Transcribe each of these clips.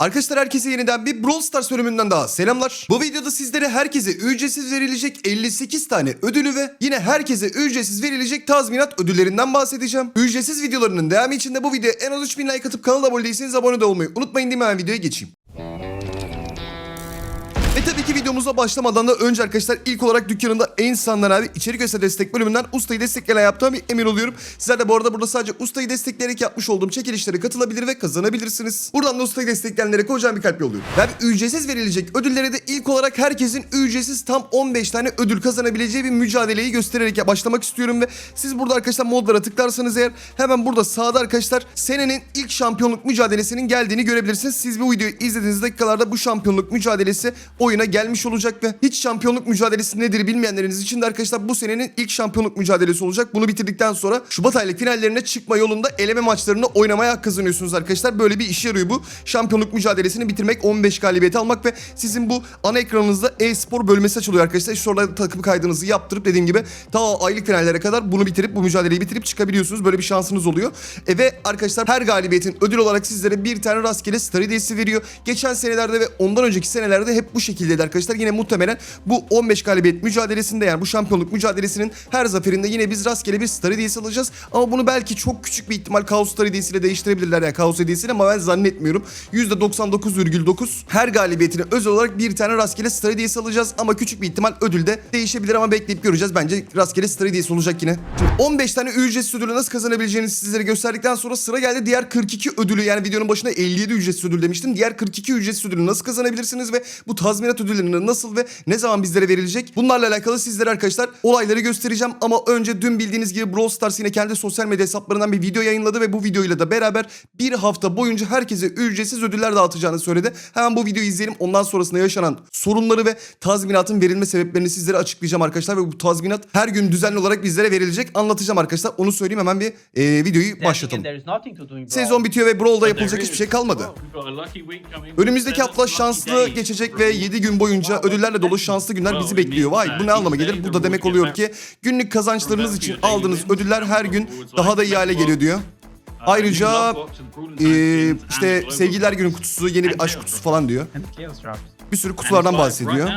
Arkadaşlar herkese yeniden bir Brawl Stars bölümünden daha selamlar. Bu videoda sizlere herkese ücretsiz verilecek 58 tane ödülü ve yine herkese ücretsiz verilecek tazminat ödüllerinden bahsedeceğim. Ücretsiz videolarının devamı için de bu videoya en az 3000 like atıp kanala abone değilseniz abone de olmayı unutmayın mi? Hemen videoya geçeyim. Tabii ki videomuza başlamadan da önce arkadaşlar ilk olarak dükkanında en insanlar abi içerik ve destek bölümünden ustayı destekleyen yaptığım bir emin oluyorum. Sizler de bu arada burada sadece ustayı destekleyerek yapmış olduğum çekilişlere katılabilir ve kazanabilirsiniz. Buradan da ustayı destekleyenlere kocaman bir kalp yolluyorum. Ben ücretsiz verilecek ödüllere de ilk olarak herkesin ücretsiz tam 15 tane ödül kazanabileceği bir mücadeleyi göstererek başlamak istiyorum ve siz burada arkadaşlar modlara tıklarsanız eğer hemen burada sağda arkadaşlar senenin ilk şampiyonluk mücadelesinin geldiğini görebilirsiniz. Siz bu videoyu izlediğiniz dakikalarda bu şampiyonluk mücadelesi oyuna gelmiş olacak ve hiç şampiyonluk mücadelesi nedir bilmeyenleriniz için de arkadaşlar bu senenin ilk şampiyonluk mücadelesi olacak. Bunu bitirdikten sonra Şubat aylık finallerine çıkma yolunda eleme maçlarını oynamaya hak kazanıyorsunuz arkadaşlar. Böyle bir işe yarıyor bu. Şampiyonluk mücadelesini bitirmek, 15 galibiyeti almak ve sizin bu ana ekranınızda e-spor bölmesi açılıyor arkadaşlar. Sonra takım kaydınızı yaptırıp dediğim gibi ta aylık finallere kadar bunu bitirip bu mücadeleyi bitirip çıkabiliyorsunuz. Böyle bir şansınız oluyor. E ve arkadaşlar her galibiyetin ödül olarak sizlere bir tane rastgele star veriyor. Geçen senelerde ve ondan önceki senelerde hep bu şekildeydi arkadaşlar. Yine muhtemelen bu 15 galibiyet mücadelesinde yani bu şampiyonluk mücadelesinin her zaferinde yine biz rastgele bir star hediyesi alacağız. Ama bunu belki çok küçük bir ihtimal kaos star hediyesiyle değiştirebilirler yani kaos hediyesiyle ama ben zannetmiyorum. %99,9 her galibiyetine özel olarak bir tane rastgele star hediyesi alacağız. Ama küçük bir ihtimal ödülde değişebilir ama bekleyip göreceğiz. Bence rastgele star hediyesi olacak yine. Şimdi 15 tane ücretsiz ödülü nasıl kazanabileceğinizi sizlere gösterdikten sonra sıra geldi diğer 42 ödülü yani videonun başında 57 ücretsiz ödül demiştim. Diğer 42 ücretsiz ödülü nasıl kazanabilirsiniz ve bu tazminat ödüllerini nasıl ve ne zaman bizlere verilecek? Bunlarla alakalı sizlere arkadaşlar olayları göstereceğim ama önce dün bildiğiniz gibi Brawl Stars yine kendi sosyal medya hesaplarından bir video yayınladı ve bu videoyla da beraber bir hafta boyunca herkese ücretsiz ödüller dağıtacağını söyledi. Hemen bu videoyu izleyelim. Ondan sonrasında yaşanan sorunları ve tazminatın verilme sebeplerini sizlere açıklayacağım arkadaşlar ve bu tazminat her gün düzenli olarak bizlere verilecek. Anlatacağım arkadaşlar. Onu söyleyeyim hemen bir e, videoyu başlatalım. Sezon bitiyor ve Brawl'da yapılacak hiçbir şey kalmadı. Önümüzdeki hafta şanslı geçecek ve 7 gün boyunca ödüllerle dolu şanslı günler bizi bekliyor. Vay bu ne anlama gelir? Bu da demek oluyor ki günlük kazançlarınız için aldığınız ödüller her gün daha da iyi hale geliyor diyor. Ayrıca Ee, işte sevgililer günü kutusu, yeni bir aşk kutusu falan diyor. Bir sürü kutulardan bahsediyor.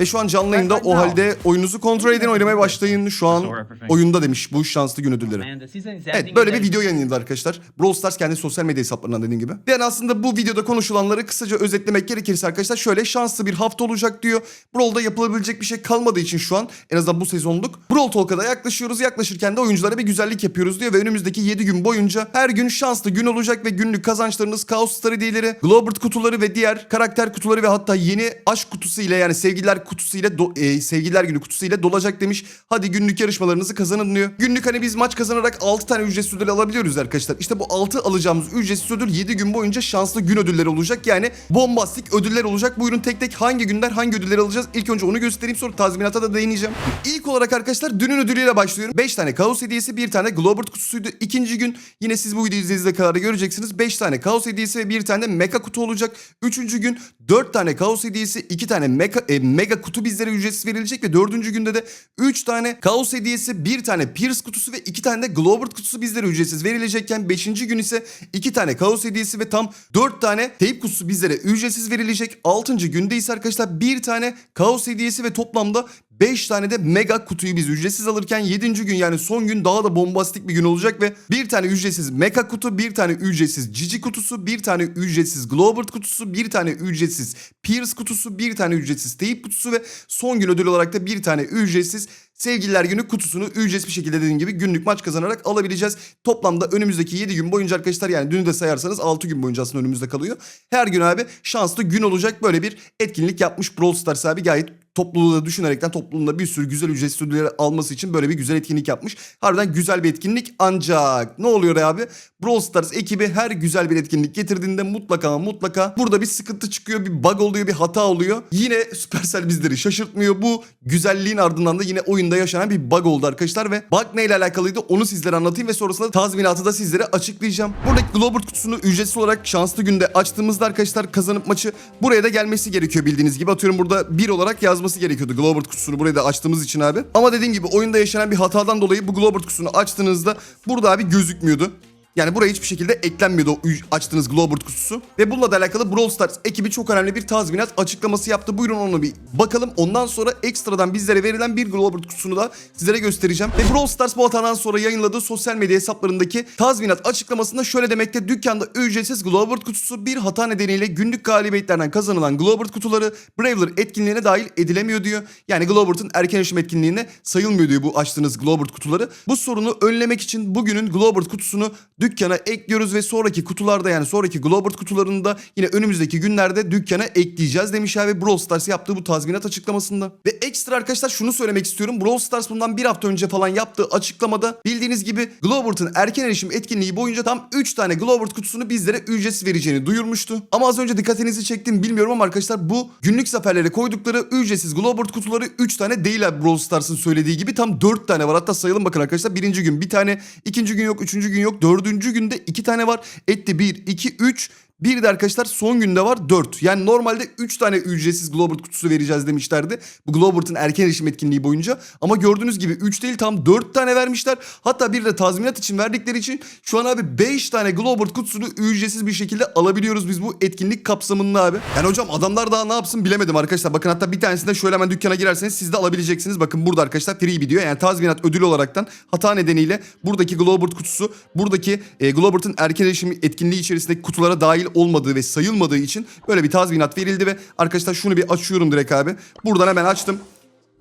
Ve şu an canlı yayında o halde oyununuzu kontrol edin oynamaya başlayın. Şu an oyunda demiş bu şanslı gün ödülleri. Evet böyle bir video yayınladı arkadaşlar. Brawl Stars kendi sosyal medya hesaplarından dediğim gibi. Yani aslında bu videoda konuşulanları kısaca özetlemek gerekirse arkadaşlar şöyle şanslı bir hafta olacak diyor. Brawl'da yapılabilecek bir şey kalmadığı için şu an en azından bu sezonluk Brawl Talk'a da yaklaşıyoruz. Yaklaşırken de oyunculara bir güzellik yapıyoruz diyor ve önümüzdeki 7 gün boyunca her gün şanslı gün olacak ve günlük kazançlarınız Chaos Star hediyeleri, Globert kutuları ve diğer karakter kutuları ve hatta yeni aşk kutusu ile yani sevgililer kutusu ile do- e, sevgililer günü kutusu ile dolacak demiş. Hadi günlük yarışmalarınızı kazanın diyor. Günlük hani biz maç kazanarak 6 tane ücretsiz ödül alabiliyoruz arkadaşlar. İşte bu 6 alacağımız ücretsiz ödül 7 gün boyunca şanslı gün ödülleri olacak. Yani bombastik ödüller olacak. Buyurun tek tek hangi günler hangi ödülleri alacağız? İlk önce onu göstereyim sonra tazminata da değineceğim. İlk olarak arkadaşlar dünün ödülüyle başlıyorum. 5 tane kaos hediyesi, bir tane Globert kutusuydu. İkinci gün yine siz bu videoyu izlediğinizde kadar göreceksiniz. 5 tane kaos hediyesi ve bir tane mega kutu olacak. Üçüncü gün 4 tane kaos hediyesi, 2 tane mega, e, mega kutu bizlere ücretsiz verilecek ve dördüncü günde de 3 tane kaos hediyesi, bir tane Pierce kutusu ve 2 tane de Globert kutusu bizlere ücretsiz verilecekken 5. gün ise 2 tane kaos hediyesi ve tam 4 tane tape kutusu bizlere ücretsiz verilecek. 6. günde ise arkadaşlar bir tane kaos hediyesi ve toplamda 5 tane de mega kutuyu biz ücretsiz alırken 7. gün yani son gün daha da bombastik bir gün olacak ve bir tane ücretsiz mega kutu, bir tane ücretsiz cici kutusu, bir tane ücretsiz Globert kutusu, bir tane ücretsiz Pierce kutusu, bir tane ücretsiz tape kutusu ve son gün ödül olarak da bir tane ücretsiz Sevgililer günü kutusunu ücretsiz bir şekilde dediğim gibi günlük maç kazanarak alabileceğiz. Toplamda önümüzdeki 7 gün boyunca arkadaşlar yani dünü de sayarsanız 6 gün boyunca aslında önümüzde kalıyor. Her gün abi şanslı gün olacak böyle bir etkinlik yapmış Brawl Stars abi gayet topluluğu da düşünerekten topluluğunda bir sürü güzel ücretsiz ödülleri alması için böyle bir güzel etkinlik yapmış. Harbiden güzel bir etkinlik ancak ne oluyor abi? Brawl Stars ekibi her güzel bir etkinlik getirdiğinde mutlaka mutlaka burada bir sıkıntı çıkıyor, bir bug oluyor, bir hata oluyor. Yine Supercell bizleri şaşırtmıyor. Bu güzelliğin ardından da yine oyunda yaşanan bir bug oldu arkadaşlar ve bug neyle alakalıydı onu sizlere anlatayım ve sonrasında tazminatı da sizlere açıklayacağım. Buradaki Globert kutusunu ücretsiz olarak şanslı günde açtığımızda arkadaşlar kazanıp maçı buraya da gelmesi gerekiyor bildiğiniz gibi. Atıyorum burada bir olarak yazması gerekiyordu Globert kutusunu buraya da açtığımız için abi. Ama dediğim gibi oyunda yaşanan bir hatadan dolayı bu Globert kutusunu açtığınızda burada abi gözükmüyordu. Yani buraya hiçbir şekilde eklenmiyordu o açtığınız Globert kutusu. Ve bununla da alakalı Brawl Stars ekibi çok önemli bir tazminat açıklaması yaptı. Buyurun onu bir bakalım. Ondan sonra ekstradan bizlere verilen bir Globert kutusunu da sizlere göstereceğim. Ve Brawl Stars bu hatadan sonra yayınladığı sosyal medya hesaplarındaki tazminat açıklamasında şöyle demekte. Dükkanda ücretsiz Globert kutusu bir hata nedeniyle günlük galibiyetlerden kazanılan Globert kutuları Brawler etkinliğine dahil edilemiyor diyor. Yani Globert'ın erken erişim etkinliğine sayılmıyor diyor bu açtığınız Globert kutuları. Bu sorunu önlemek için bugünün Globert kutusunu dükkana ekliyoruz ve sonraki kutularda yani sonraki Globert kutularını da yine önümüzdeki günlerde dükkana ekleyeceğiz demiş abi Brawl Stars yaptığı bu tazminat açıklamasında. Ve ekstra arkadaşlar şunu söylemek istiyorum. Brawl Stars bundan bir hafta önce falan yaptığı açıklamada bildiğiniz gibi Globert'ın erken erişim etkinliği boyunca tam 3 tane Globert kutusunu bizlere ücretsiz vereceğini duyurmuştu. Ama az önce dikkatinizi çektim bilmiyorum ama arkadaşlar bu günlük zaferlere koydukları ücretsiz Globert kutuları 3 tane değil abi Brawl Stars'ın söylediği gibi tam 4 tane var. Hatta sayalım bakın arkadaşlar. Birinci gün bir tane, ikinci gün yok, üçüncü gün yok, dördüncü günde iki tane var. Etti 1, 2, 3. Bir de arkadaşlar son günde var 4. Yani normalde 3 tane ücretsiz Globert kutusu vereceğiz demişlerdi. Bu Globert'ın erken erişim etkinliği boyunca. Ama gördüğünüz gibi 3 değil tam 4 tane vermişler. Hatta bir de tazminat için verdikleri için şu an abi 5 tane Globert kutusunu ücretsiz bir şekilde alabiliyoruz biz bu etkinlik kapsamında abi. Yani hocam adamlar daha ne yapsın bilemedim arkadaşlar. Bakın hatta bir tanesinde şöyle hemen dükkana girerseniz siz de alabileceksiniz. Bakın burada arkadaşlar free bir diyor. Yani tazminat ödülü olaraktan hata nedeniyle buradaki Globert kutusu buradaki e, Globert'ın erken erişim etkinliği içerisindeki kutulara dahil olmadığı ve sayılmadığı için böyle bir tazminat verildi ve arkadaşlar şunu bir açıyorum direkt abi. Buradan hemen açtım.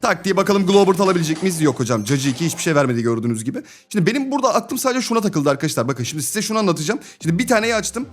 Tak diye bakalım Globert alabilecek miyiz? Yok hocam. Cacı 2 hiçbir şey vermedi gördüğünüz gibi. Şimdi benim burada aklım sadece şuna takıldı arkadaşlar. Bakın şimdi size şunu anlatacağım. Şimdi bir taneyi açtım.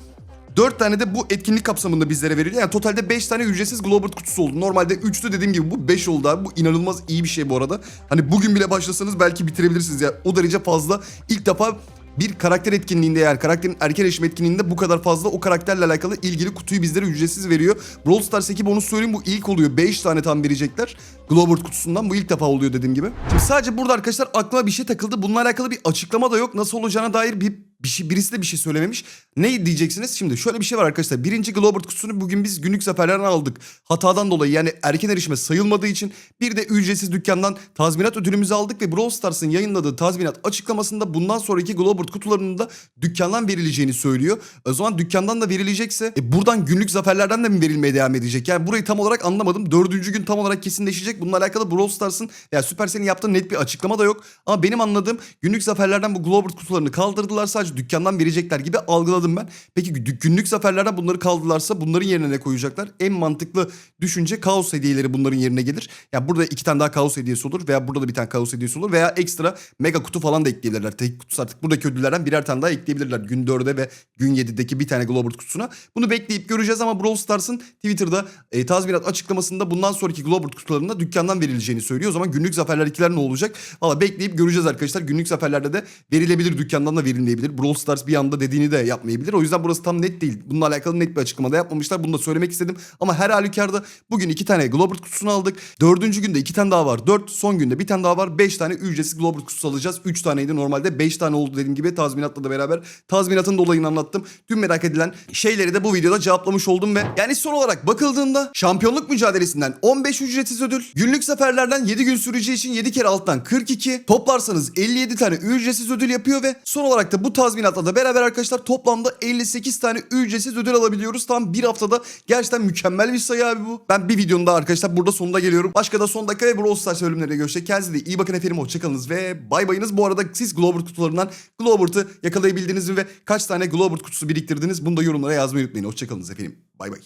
4 tane de bu etkinlik kapsamında bizlere veriliyor. Yani totalde 5 tane ücretsiz Globert kutusu oldu. Normalde 3'tü dediğim gibi bu 5 oldu abi. Bu inanılmaz iyi bir şey bu arada. Hani bugün bile başlasanız belki bitirebilirsiniz ya. O derece fazla. İlk defa bir karakter etkinliğinde yani karakterin erken erişim etkinliğinde bu kadar fazla o karakterle alakalı ilgili kutuyu bizlere ücretsiz veriyor. Brawl Stars ekibi onu söyleyeyim bu ilk oluyor. 5 tane tam verecekler. Globert kutusundan bu ilk defa oluyor dediğim gibi. Şimdi sadece burada arkadaşlar aklıma bir şey takıldı. Bununla alakalı bir açıklama da yok. Nasıl olacağına dair bir bir şey, birisi de bir şey söylememiş. Ne diyeceksiniz? Şimdi şöyle bir şey var arkadaşlar. Birinci Globert kutusunu bugün biz günlük zaferlerden aldık. Hatadan dolayı yani erken erişime sayılmadığı için bir de ücretsiz dükkandan tazminat ödülümüzü aldık ve Brawl Stars'ın yayınladığı tazminat açıklamasında bundan sonraki Globert kutularının da dükkandan verileceğini söylüyor. O zaman dükkandan da verilecekse e, buradan günlük zaferlerden de mi verilmeye devam edecek? Yani burayı tam olarak anlamadım. Dördüncü gün tam olarak kesinleşecek. Bununla alakalı Brawl Stars'ın veya Supercell'in yaptığı net bir açıklama da yok. Ama benim anladığım günlük zaferlerden bu Globert kutularını kaldırdılar. Sadece dükkandan verecekler gibi algıladım ben. Peki gü- günlük zaferlerden bunları kaldırdılarsa bunların yerine ne koyacaklar? En mantıklı düşünce kaos hediyeleri bunların yerine gelir. Ya burada iki tane daha kaos hediyesi olur veya burada da bir tane kaos hediyesi olur veya ekstra mega kutu falan da ekleyebilirler. Tek kutusu artık buradaki ödüllerden birer tane daha ekleyebilirler. Gün 4'e ve gün 7'deki bir tane Globert kutusuna. Bunu bekleyip göreceğiz ama Brawl Stars'ın Twitter'da e, tazminat açıklamasında bundan sonraki Globert kutularında dükkandan verileceğini söylüyor. O zaman günlük zaferler ikiler ne olacak? Valla bekleyip göreceğiz arkadaşlar. Günlük zaferlerde de verilebilir dükkandan da verilmeyebilir. Brawl Stars bir anda dediğini de yapmayabilir. O yüzden burası tam net değil. Bununla alakalı net bir açıklama da yapmamışlar. Bunu da söylemek istedim. Ama her halükarda bugün iki tane Globert kutusunu aldık. Dördüncü günde iki tane daha var. Dört son günde bir tane daha var. Beş tane ücretsiz Globert kutusu alacağız. Üç taneydi normalde. Beş tane oldu dediğim gibi tazminatla da beraber. Tazminatın dolayını anlattım. Tüm merak edilen şeyleri de bu videoda cevaplamış oldum ve yani son olarak bakıldığında şampiyonluk mücadelesinden 15 ücretsiz ödül, günlük zaferlerden 7 gün süreceği için 7 kere alttan 42, toplarsanız 57 tane ücretsiz ödül yapıyor ve son olarak da bu tazminatla da beraber arkadaşlar toplamda 58 tane ücretsiz ödül alabiliyoruz. Tam bir haftada gerçekten mükemmel bir sayı abi bu. Ben bir videonun daha arkadaşlar burada sonunda geliyorum. Başka da son dakika ve Brawl Stars bölümlerine görüşecek. Kendinize de iyi bakın efendim hoşçakalınız ve bay bayınız. Bu arada siz Globert kutularından Globert'ı yakalayabildiniz mi ve kaç tane Globert kutusu biriktirdiniz bunu da yorumlara yazmayı unutmayın. Hoşçakalınız efendim. Bay bay.